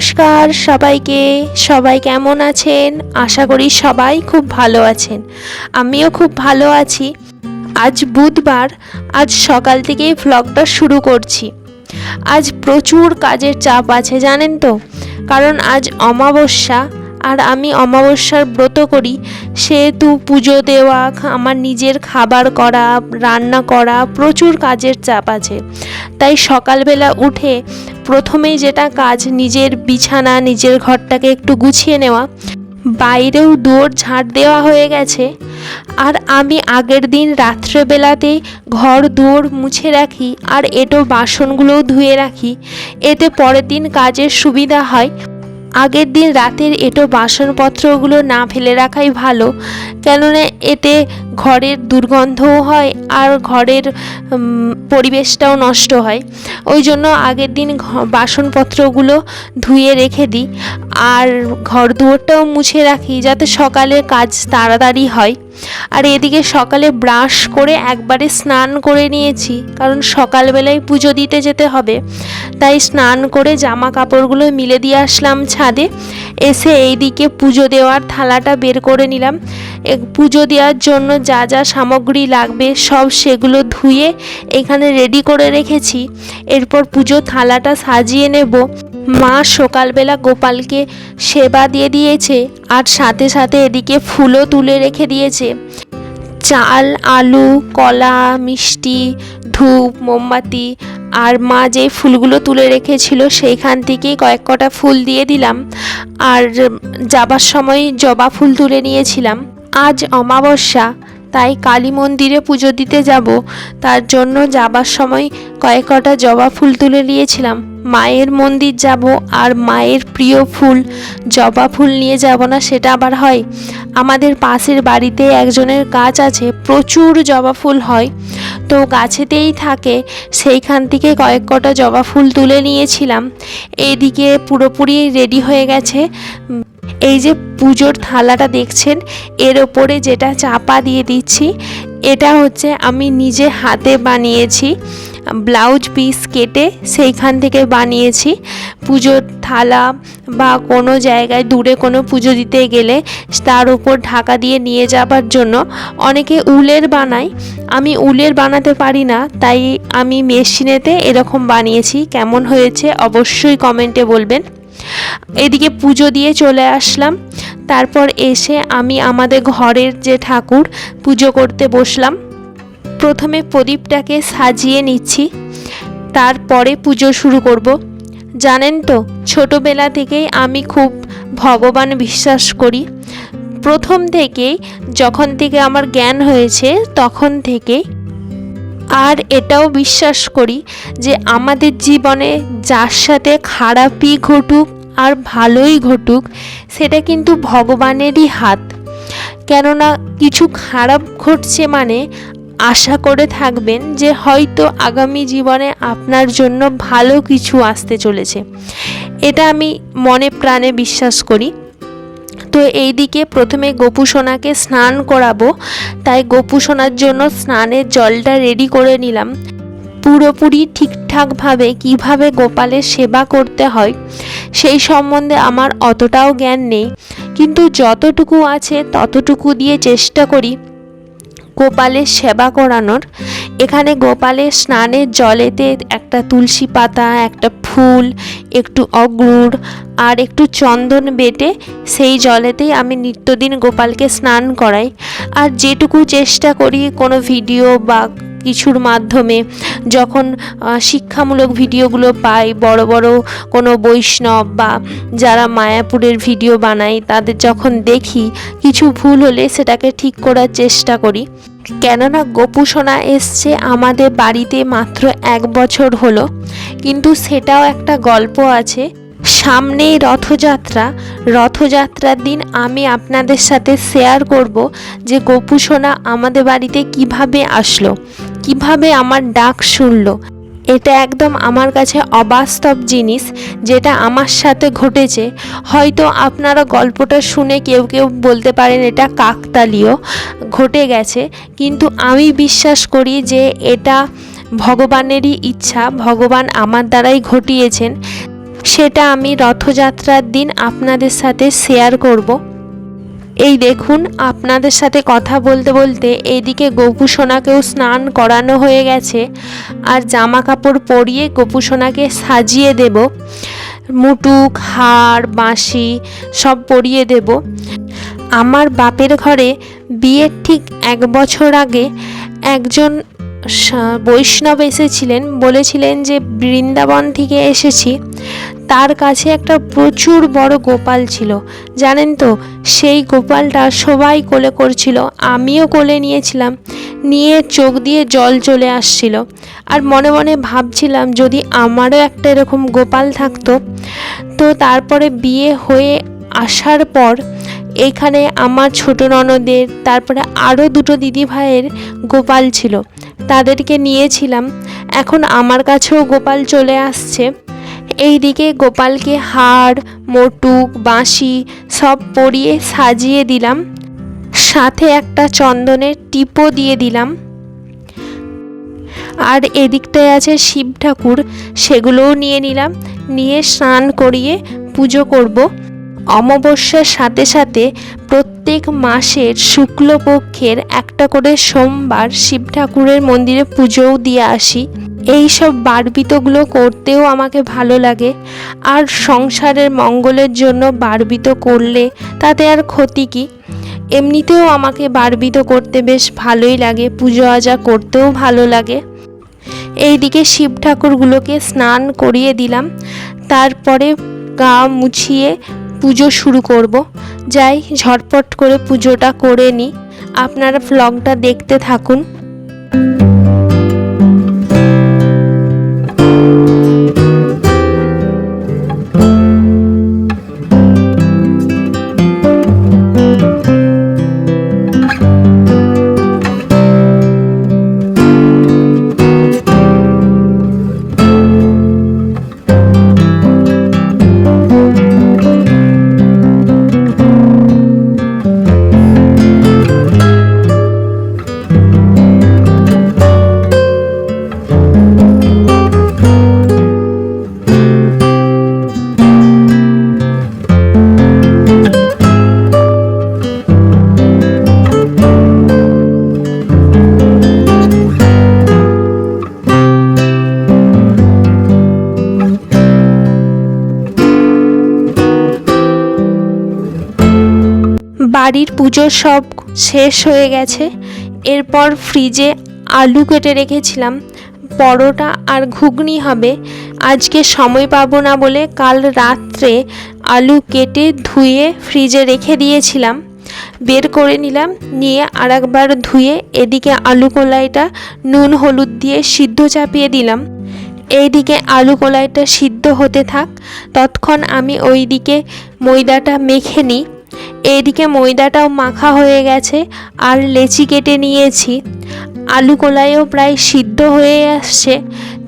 নমস্কার সবাইকে। সবাই কেমন আছেন? আশা করি সবাই খুব ভালো আছেন। আমিও খুব ভালো আছি। আজ বুধবার, আজ সকাল থেকেই ভ্লগটা শুরু করছি। আজ প্রচুর কাজের চাপ আছে, জানেন তো? কারণ আজ অমাবস্যা, আর আমি অমাবস্যার ব্রত করি। সেহেতু পুজো দেওয়া আমার নিজের খাবার করা, রান্না করা, প্রচুর কাজের চাপ আছে। তাই সকালবেলা উঠে প্রথমেই যেটা কাজ নিজের বিছানা, নিজের ঘরটাকে একটু গুছিয়ে নেওয়া। বাইরেও দুয়ার ঝাঁট দেওয়া হয়ে গেছে। আর আমি আগের দিন রাত্রেবেলাতেই ঘর দুয়ার মুছে রাখি আর এটো বাসনগুলোও ধুয়ে রাখি। এতে পরের দিন কাজের সুবিধা হয়। আগের দিন রাতের এটো বাসনপত্রগুলো না ফেলে রাখাই ভালো, কেননা এতে ঘরের দুর্গন্ধও হয় আর ঘরের পরিবেশটাও নষ্ট হয়। ওই জন্য আগের দিন বাসনপত্রগুলো ধুয়ে রেখে দিই। আর ঘর দুয়ারটাও মুছে রাখি যাতে সকালে কাজ তাড়াতাড়ি হয়। আর এদিকে সকালে ব্রাশ করে একবারে স্নান করে নিয়েছি, কারণ সকালবেলায় পুজো দিতে যেতে হবে। তাই স্নান করে জামা কাপড়গুলো মিলে দিয়ে আসলাম ছাদে। এসে এইদিকে পুজো দেওয়ার থালাটা বের করে নিলাম। পুজো দেওয়ার জন্য যা যা সামগ্রী লাগবে সব সেগুলো ধুয়ে এখানে রেডি করে রেখেছি। এরপর পুজো থালাটা সাজিয়ে নেব। মা সকালবেলা গোপালকে সেবা দিয়ে দিয়েছে। আর সাথে সাথে এদিকে ফুলও তুলে রেখে দিয়েছে। চাল, আলু, কলা, মিষ্টি, ধূপ, মোমবাতি আর মা যে ফুলগুলো তুলে রেখেছিল সেইখান থেকেই কয়েক কটা ফুল দিয়ে দিলাম। আর যাবার সময় জবা ফুল তুলে নিয়েছিলাম। আজ অমাবস্যা তাই কালী মন্দিরে পুজো দিতে যাব। তার জন্য যাবার সময় কয়েক কটা জবা ফুল তুলে নিয়েছিলাম। মায়ের মন্দির যাব আর মায়ের প্রিয় ফুল, জবা ফুল নিয়ে যাব না সেটা আবার হয়। আমাদের পাশের বাড়িতে একজনের গাছ আছে, প্রচুর জবা ফুল হয়। তো গাছেতেই থাকে, সেইখান থেকে কয়েক কটা জবা ফুল তুলে নিয়েছিলাম। এদিকে পুরোপুরি রেডি হয়ে গেছে। এই যে পুজোর থালাটা দেখছেন, এর ওপরে যেটা চাপা দিয়ে দিচ্ছি, এটা হচ্ছে আমি নিজে হাতে বানিয়েছি, ব্লাউজ পিস কেটে সেইখান থেকে বানিয়েছি। পুজোর থালা বা কোনো জায়গায় দূরে কোনো পুজো দিতে গেলে তার উপর ঢাকা দিয়ে নিয়ে যাবার জন্য অনেকে উলের বানায়। আমি উলের বানাতে পারি না, তাই আমি মেশিনেতে এরকম বানিয়েছি। কেমন হয়েছে অবশ্যই কমেন্টে বলবেন। এদিকে পুজো দিয়ে চলে আসলাম। তারপর এসে আমি আমাদের ঘরের যে ঠাকুর, পুজো করতে বসলাম। প্রথমে প্রদীপটাকে সাজিয়ে নিচ্ছি, তারপরে পুজো শুরু করব। জানেন তো, ছোটবেলা থেকেই আমি খুব ভগবান বিশ্বাস করি। প্রথম থেকেই, যখন থেকে আমার জ্ঞান হয়েছে, তখন থেকেই। আর এটাও বিশ্বাস করি যে আমাদের জীবনে যার সাথে খারাপই ঘটুক আর ভালোই ঘটুক, সেটা কিন্তু ভগবানেরই হাত। কেননা কিছু খারাপ ঘটছে মানে আশা করে থাকবেন যে হয়তো আগামী জীবনে আপনার জন্য ভালো কিছু আসতে চলেছে। এটা আমি মনে প্রাণে বিশ্বাস করি। তো এইদিকে প্রথমে গোপু সোনাকে স্নান করাবো, তাই গোপু সোনার জন্য স্নানের জলটা রেডি করে নিলাম। পুরোপুরি ঠিকঠাকভাবে কীভাবে গোপালের সেবা করতে হয়, সেই সম্বন্ধে আমার অতটাও জ্ঞান নেই। কিন্তু যতটুকু আছে ততটুকু দিয়ে চেষ্টা করি গোপালের সেবা করানোর। এখানে গোপালের স্নানের জলেতে একটা তুলসী পাতা, একটা ফুল, একটু অগ্রুর আর একটু চন্দন বেটে সেই জলেতেই আমি নিত্যদিন গোপালকে স্নান করাই। আর যেটুকু চেষ্টা করি কোনো ভিডিও বা কিছুর মাধ্যমে যখন শিক্ষামূলক ভিডিওগুলো পাই, বড় বড় কোনো বৈষ্ণব বা যারা মায়াপুরের ভিডিও বানায়, তাদের যখন দেখি, কিছু ভুল হলে সেটাকে ঠিক করার চেষ্টা করি। কেননা গোপু এসছে আমাদের বাড়িতে মাত্র এক বছর হলো, কিন্তু সেটাও একটা গল্প আছে। সামনেই রথযাত্রা, রথযাত্রার দিন আমি আপনাদের সাথে শেয়ার করব যে গোপু আমাদের বাড়িতে কীভাবে আসলো। কীভাবে আমার ডাক শুনলো? এটা একদম আমার কাছে অবাস্তব জিনিস যেটা আমার সাথে ঘটেছে। হয়তো আপনারা গল্পটা শুনে কেউ কেউ বলতে পারেন, এটা কাকতালীয়, ঘটে গেছে। কিন্তু আমি বিশ্বাস করি যে এটা ভগবানেরই ইচ্ছা, ভগবান আমার দ্বারাই ঘটিয়েছেন। সেটা আমি রথযাত্রার দিন আপনাদের সাথে শেয়ার করব। এই দেখুন, আপনাদের সাথে কথা বলতে বলতে এইদিকে গোপু সোনাকেও স্নান করানো হয়ে গেছে। আর জামা কাপড় পরিয়ে গোপু সোনাকে সাজিয়ে দেব। মুটুক, হার, বাঁশি সব পরিয়ে দেব। আমার বাপের ঘরে বিয়ের ঠিক এক বছর আগে একজন বৈষ্ণব এসেছিলেন, বলেছিলেন যে বৃন্দাবন থেকে এসেছি। তার কাছে একটা প্রচুর বড় গোপাল ছিল। জানেন তো, সেই গোপালটা সবাই কোলে করছিল। আমিও কোলে নিয়েছিলাম। নিয়ে চোখ দিয়ে জল চলে আসছিল। আর মনে মনে ভাবছিলাম, যদি আমারও একটা এরকম গোপাল থাকতো, তো তারপরে বিয়ে হয়ে আসার পর এখানে আমার ছোট ননদের, তারপরে আরও দুটো দিদি ভাইয়ের গোপাল ছিল। তাদেরকে নিয়েছিলাম। এখন আমার কাছেও গোপাল চলে আসছে। এইদিকে গোপালকে হাড়, মোটুক, বাঁশি সব পরিয়ে সাজিয়ে দিলাম। সাথে একটা চন্দনের টিপও দিয়ে দিলাম। আর এদিকটায় আছে শিব ঠাকুর, সেগুলোও নিয়ে নিলাম। নিয়ে স্নান করিয়ে পুজো করব। অমাবস্যার সাথে সাথে প্রত্যেক মাসের শুক্লপক্ষের একটা করে সোমবার শিব ঠাকুরের মন্দিরে পুজোও দিয়ে আসি। এই সব বারবিতগুলো করতেও আমাকে ভালো লাগে। আর সংসারের মঙ্গলের জন্য বারবিত করলে তাতে আর ক্ষতি কি? এমনিতেও আমাকে বারবিত করতে বেশ ভালোই লাগে, পুজো আজা করতেও ভালো লাগে। এইদিকে শিব ঠাকুরগুলোকে স্নান করিয়ে দিলাম। তারপরে গা মুছিয়ে পুজো শুরু করব। যাই ঝটপট করে পুজোটা করে নিই আপনারা ভ্লগটা দেখতে থাকুন। বাড়ির পুজো সব শেষ হয়ে গেছে। এরপর ফ্রিজে আলু কেটে রেখেছিলাম। পরোটা আর ঘুগনি হবে। আজকে সময় পাবো না বলে কাল রাত্রে আলু কেটে ধুয়ে ফ্রিজে রেখে দিয়েছিলাম। বের করে নিলাম, নিয়ে আর একবার ধুয়ে এদিকে আলু কলাইটা নুন হলুদ দিয়ে সিদ্ধ চাপিয়ে দিলাম। এইদিকে আলু কলাইটা সিদ্ধ হতে থাক। তৎক্ষণ আমি ওইদিকে ময়দাটা মেখে নিই। এইদিকে ময়দাটাও মাখা হয়ে গেছে আর লেচি কেটে নিয়েছি। আলু কলাইও প্রায় সিদ্ধ হয়ে আসছে,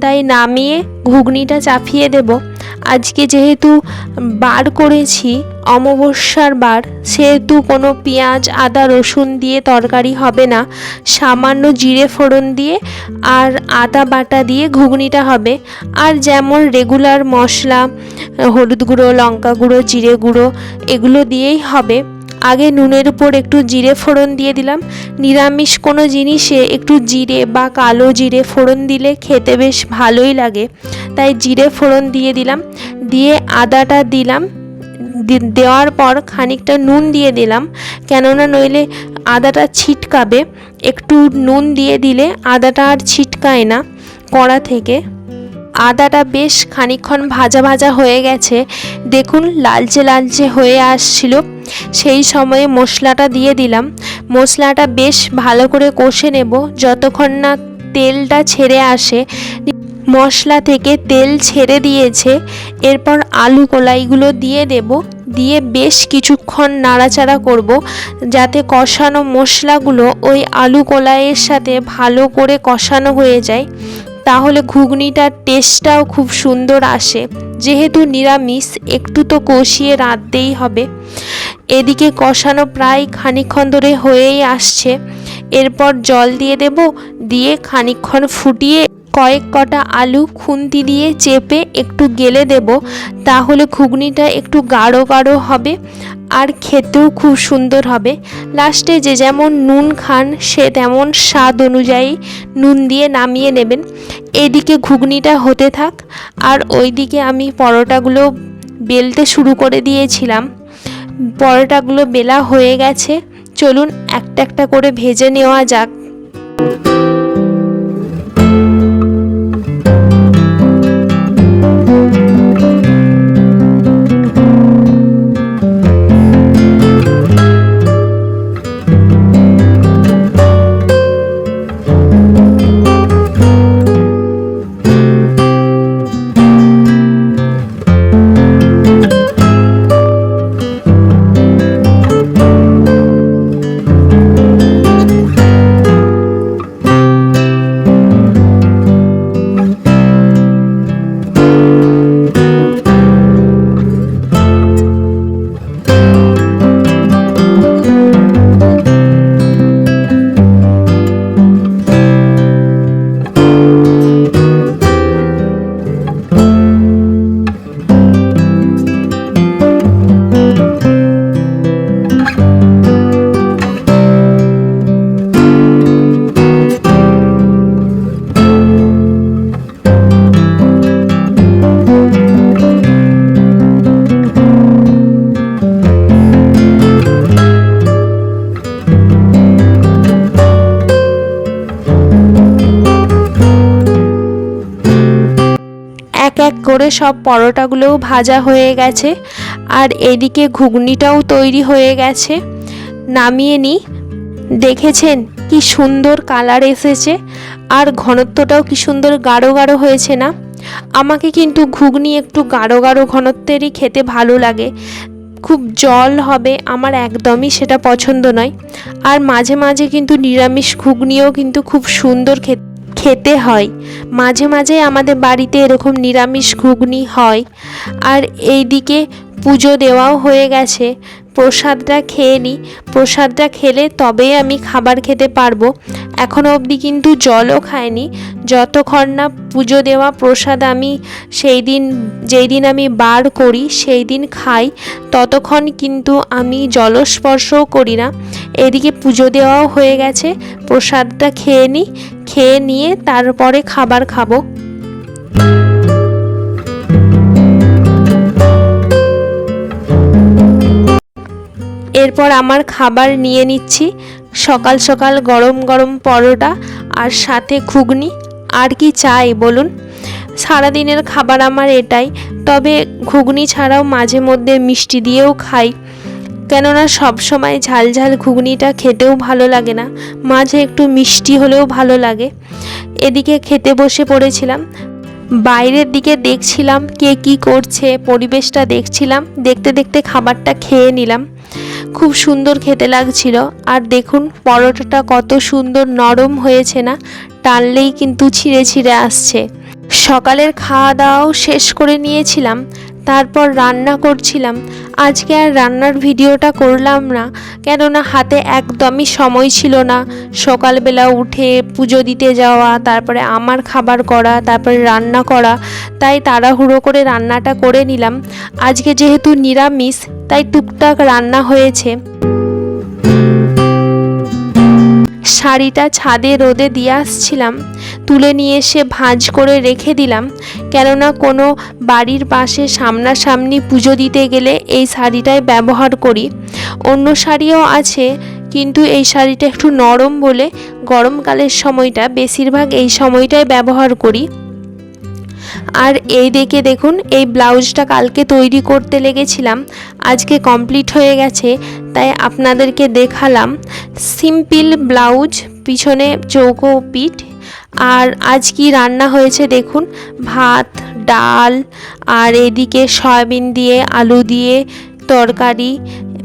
তাই নামিয়ে ঘুগনিটা চাপিয়ে দেব। আজকে যেহেতু বার করেছি, অমাবস্যার বার, সেহেতু কোনো পেঁয়াজ, আদা, রসুন দিয়ে তরকারি হবে না। সামান্য জিরে ফোড়ন দিয়ে আর আদা বাটা দিয়ে ঘুগনিটা হবে। আর যেমন রেগুলার মশলা, হলুদ গুঁড়ো, লঙ্কা গুঁড়ো, জিরে গুঁড়ো, এগুলো দিয়েই হবে। আগে নুনের উপর একটু জিরে ফোড়ন দিয়ে দিলাম। নিরামিষ কোনো জিনিসে একটু জিরে বা কালো জিরে ফোড়ন দিলে খেতে বেশ ভালোই লাগে। তাই জিরে ফোড়ন দিয়ে দিলাম। দিয়ে আদাটা দিলাম। দেওয়ার পর খানিকটা নুন দিয়ে দিলাম। কেননা নইলে আদাটা ছিটকাবে। একটু নুন দিয়ে দিলে আদাটা আর ছিটকায় না কড়া থেকে। আদাটা বেশ খানিকক্ষণ ভাজা ভাজা হয়ে গেছে। দেখুন লালচে লালচে হয়ে আসছিল। সেই সময়ে মশলাটা দিয়ে দিলাম। মশলাটা বেশ ভালো করে কষে নেব। যতক্ষণ না তেলটা ছেড়ে আসে, মশলা থেকে তেল ছেড়ে দিয়েছে, এরপর আলু কলাইগুলো দিয়ে দেব। দিয়ে বেশ কিছুক্ষণ নাড়াচাড়া করব, যাতে কষানো মশলাগুলো ওই আলু কলাইয়ের সাথে ভালো করে কষানো হয়ে যায়। তাহলে ঘুগনিটার টেস্টটাও খুব সুন্দর আসে। যেহেতু নিরামিষ, একটু তো কষিয়ে রাঁধতেই হবে। এদিকে কষানো প্রায় খানিক্ষণ ধরে হয়েই আসছে। এরপর জল দিয়ে দেব, দিয়ে খানিক্ষণ ফুটিয়ে কয়েক কটা আলু খুন্তি দিয়ে চেপে একটু গেলে দেব, তাহলে ঘুগনিটা একটু গাঢ় গাঢ় হবে আর খেতেও খুব সুন্দর হবে। লাস্টে যে যেমন নুন খান, সে তেমন স্বাদ অনুযায়ী নুন দিয়ে নামিয়ে নেবেন। এদিকে ঘুগনিটা হতে থাক, আর ওইদিকে আমি পরোটাগুলো বেলতে শুরু করে দিয়েছিলাম। পরোটাগুলো বেলা হয়ে গেছে, চলুন একটা একটা করে ভেজে নেওয়া যাক। করে সব পরোটাগুলোও ভাজা হয়ে গেছে আর এদিকে ঘুগনিটাও তৈরি হয়ে গেছে। নামিয়ে নিই দেখেছেন কি সুন্দর কালার এসেছে। আর ঘনত্বটাও কি সুন্দর গাঢ় গাঢ় হয়েছে না। আমাকে কিন্তু ঘুগনি একটু গাঢ় গাঢ় ঘনত্বেরই খেতে ভালো লাগে। খুব জল হবে আমার একদমই সেটা পছন্দ নয়। আর মাঝে মাঝে কিন্তু নিরামিষ ঘুগনিও কিন্তু খুব সুন্দর খেতে খেতে হয়। মাঝে মাঝে আমাদের বাড়িতে এরকম নিরামিষ ঘুগনি হয়। আর এইদিকে পুজো দেওয়াও হয়ে গেছে। প্রসাদটা খেয়ে নিই প্রসাদটা খেলে তবেই আমি খাবার খেতে পারব। এখনও অবধি কিন্তু জলও খাইনি। যতক্ষণ না পুজো দেওয়া প্রসাদ আমি সেই দিন, যেই দিন আমি বার করি, সেই দিন খাই। ততক্ষণ কিন্তু আমি জলস্পর্শও করি না। এদিকে পুজো দেওয়াও হয়ে গেছে। প্রসাদটা খেয়ে নিই খেয়ে নিয়ে তারপরে খাবার খাব। এরপর আমার খাবার নিয়ে নিচ্ছি। সকাল সকাল গরম গরম পরোটা আর সাথে ঘুগনি। আর কি চাই বলুন? সারাদিনের খাবার আমার এটাই। তবে ঘুগনি ছাড়াও মাঝে মধ্যে মিষ্টি দিয়েও খাই। কেননা সব সময় ঝাল ঝাল ঘুগনিটা খেতেও ভালো লাগে না। মাঝে একটু মিষ্টি হলেও ভালো লাগে। এদিকে খেতে বসে পড়েছিলাম। বাইরের দিকে দেখছিলাম কে কি করছে, পরিবেশটা দেখছিলাম। দেখতে দেখতে খাবারটা খেয়ে নিলাম। খুব সুন্দর খেতে লাগছিল। আর দেখুন, পরোটাটা কত সুন্দর নরম হয়েছে না, টানলেই কিন্তু ছিঁড়ে ছিঁড়ে আসছে। সকালের খাওয়া দাওয়াও শেষ করে নিয়েছিলাম। তারপর রান্না করছিলাম। আজকে আর রান্নার ভিডিওটা করলাম না, কেননা হাতে একদমই সময় ছিল না। সকালবেলা উঠে পুজো দিতে যাওয়া, তারপরে আমার খাবার করা, তারপরে রান্না করা, তাই তাড়াহুড়ো করে রান্নাটা করে নিলাম। আজকে যেহেতু নিরামিষ, তাই টুকটাক রান্না হয়েছে। শাড়িটা ছাদে রোদে দিয়ে আসছিলাম। তুলে নিয়ে এসে ভাঁজ করে রেখে দিলাম। কেননা কোনো বাড়ির পাশে সামনাসামনি পুজো দিতে গেলে এই শাড়িটাই ব্যবহার করি। অন্য শাড়িও আছে, কিন্তু এই শাড়িটা একটু নরম বলে গরমকালের সময়টা বেশিরভাগ এই সময়টাই ব্যবহার করি। আর এই দেখে দেখুন, এই ব্লাউজটা কালকে তৈরি করতে লেগেছিলাম। আজকে কমপ্লিট হয়ে গেছে, তাই আপনাদেরকে দেখালাম। সিম্পল ব্লাউজ, পিছনে চৌকো পিঠ। আর আজ কি রান্না হয়েছে দেখুন, ভাত, ডাল, আর এদিকে সয়াবিন দিয়ে, আলু দিয়ে, তরকারি,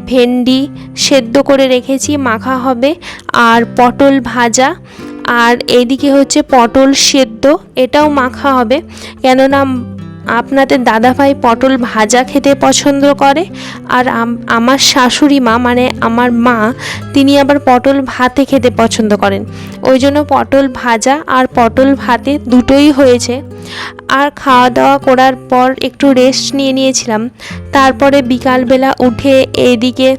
ভেন্ডি সেদ্ধ করে রেখেছি, মাখা হবে। আর পটল ভাজা আর এইদিকে হচ্ছে পটল সেদ্ধ, এটাও মাখা হবে। কেননা আপনাদের দাদাভাই পটল ভাজা খেতে পছন্দ করে, আর আমার শাশুড়ি মা মানে আমার মা, তিনি আবার পটল ভাতে খেতে পছন্দ করেন। ওই জন্য পটল ভাজা আর পটল ভাতে দুটোই হয়েছে। আর খাওয়া দাওয়া করার পর একটু রেস্ট নিয়ে নিয়েছিলাম। তারপরে বিকালবেলা উঠে এইদিকে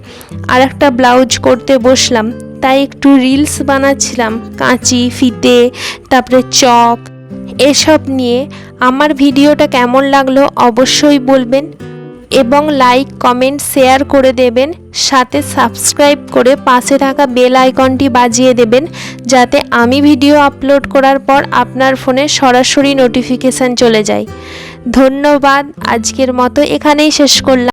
আর একটা ব্লাউজ করতে বসলাম। তাই একটু রিলস বানাচ্ছিলাম, কাঁচি, ফিতে, তারপরে চক এসব নিয়ে। আমার ভিডিওটা কেমন লাগল অবশ্যই বলবেন এবং লাইক কমেন্ট শেয়ার করে দেবেন, সাথে সাবস্ক্রাইব করে পাশে থাকা বেল আইকনটি বাজিয়ে দেবেন, যাতে আমি ভিডিও আপলোড করার পর আপনার ফোনে সরাসরি নোটিফিকেশান চলে যায়। ধন্যবাদ, আজকের মতো এখানেই শেষ করলাম।